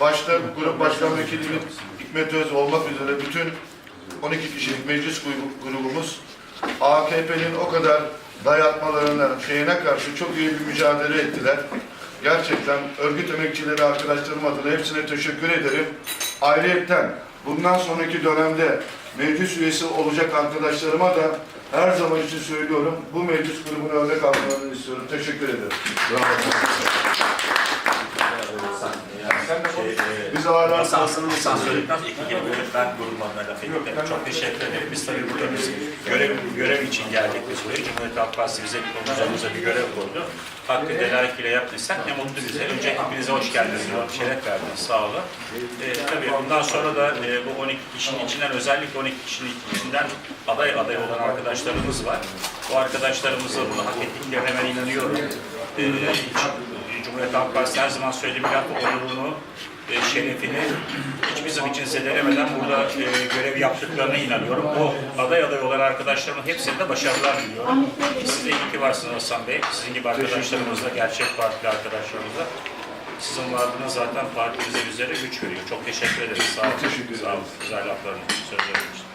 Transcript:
başta grup başkan vekilimiz Hikmet Öz olmak üzere bütün 12 kişilik meclis grubu- grubumuz AKP'nin o kadar dayatmalarına, şeyine karşı çok iyi bir mücadele ettiler. Gerçekten örgüt emekçileri arkadaşlarım adına hepsine teşekkür ederim. Ayrıyeten bundan sonraki dönemde meclis üyesi olacak arkadaşlarıma da her zaman için söylüyorum bu meclis grubuna örnek almalarını istiyorum. Teşekkür ederim. Biz hala Lisansını lisans söyledikten sonra iki kelime ben laf edeyim. Çok teşekkür ederim. Biz tabii burada biz görev, görev için geldik biz buraya. Cumhuriyet Halk Partisi bize omuzlarımıza bir görev koydu. Hakkı layıkıyla yaptıysak ne mutlu bize. Önce hepinize hoş geldiniz. Şeref verdiniz. Sağ olun. Ee, tabii bundan sonra da e, bu 12 kişinin içinden özellikle 12 kişinin içinden aday aday olan arkadaşlarımız var. Bu arkadaşlarımıza bunu hak ettiklerine ben inanıyorum. Ee, Halk Partisi her zaman söylediğim laf onurunu, e, şerefini hiçbir zaman için zedelemeden burada e, görev yaptıklarına inanıyorum. Bu aday aday olan arkadaşlarımın hepsine de başarılar diliyorum. Siz de iyi ki varsınız Hasan Bey. Sizin gibi arkadaşlarımızla, gerçek partili arkadaşlarımızla. Sizin varlığınız zaten partimize bizlere güç veriyor. Çok teşekkür ederiz. Sağ olun. Teşekkür ederim. Sağ olun. Güzel laflarınız, sözleriniz için.